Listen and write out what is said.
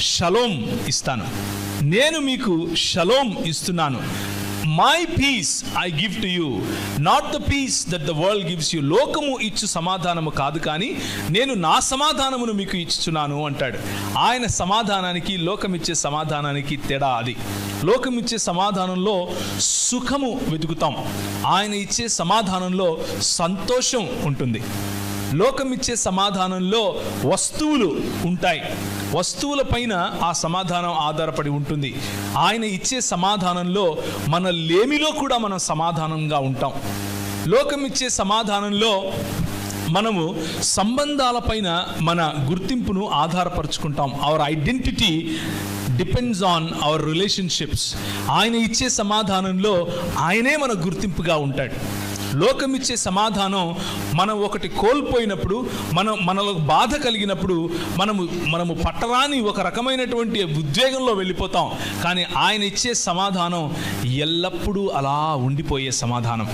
Shalom ఇస్తాను. నేను మీకు షలోం ఇస్తున్నాను. My peace I give to you not the peace that the world gives you లోకము ఇచ్చు సమాధానము కాదు కానీ నేను నా సమాధానమును మీకు ఇచ్చుచున్నాను అంటాడు. ఆయన సమాధానానికి లోకం ఇచ్చే సమాధానానికి తేడా అది. లోకం ఇచ్చే సమాధానంలో సుఖము వెతుకుతాం. ఆయన ఇచ్చే సమాధానంలో సంతోషం ఉంటుంది. లోకం ఇచ్చే సమాధానంలో వస్తువులు ఉంటాయి. వస్తువుల పైన ఆ సమాధానం ఆధారపడి ఉంటుంది. ఆయన ఇచ్చే సమాధానంలో మన లేమిలో కూడా మనం సమాధానంగా ఉంటాం. లోకం ఇచ్చే సమాధానంలో మనము సంబంధాలపైన మన గుర్తింపును ఆధారపరుచుకుంటాం. Our identity depends on our relationships ఆయన ఇచ్చే సమాధానంలో ఆయనే మన గుర్తింపుగా ఉంటాడు. లోకమిచ్చే సమాధానం మనం ఒకటి కోల్పోయినప్పుడు మనం మనలో బాధ కలిగినప్పుడు మనము మనము పట్టరాని ఒక రకమైనటువంటి ఉద్వేగంలో వెళ్ళిపోతాం. కానీ ఆయన ఇచ్చే సమాధానం ఎల్లప్పుడూ అలా ఉండిపోయే సమాధానం.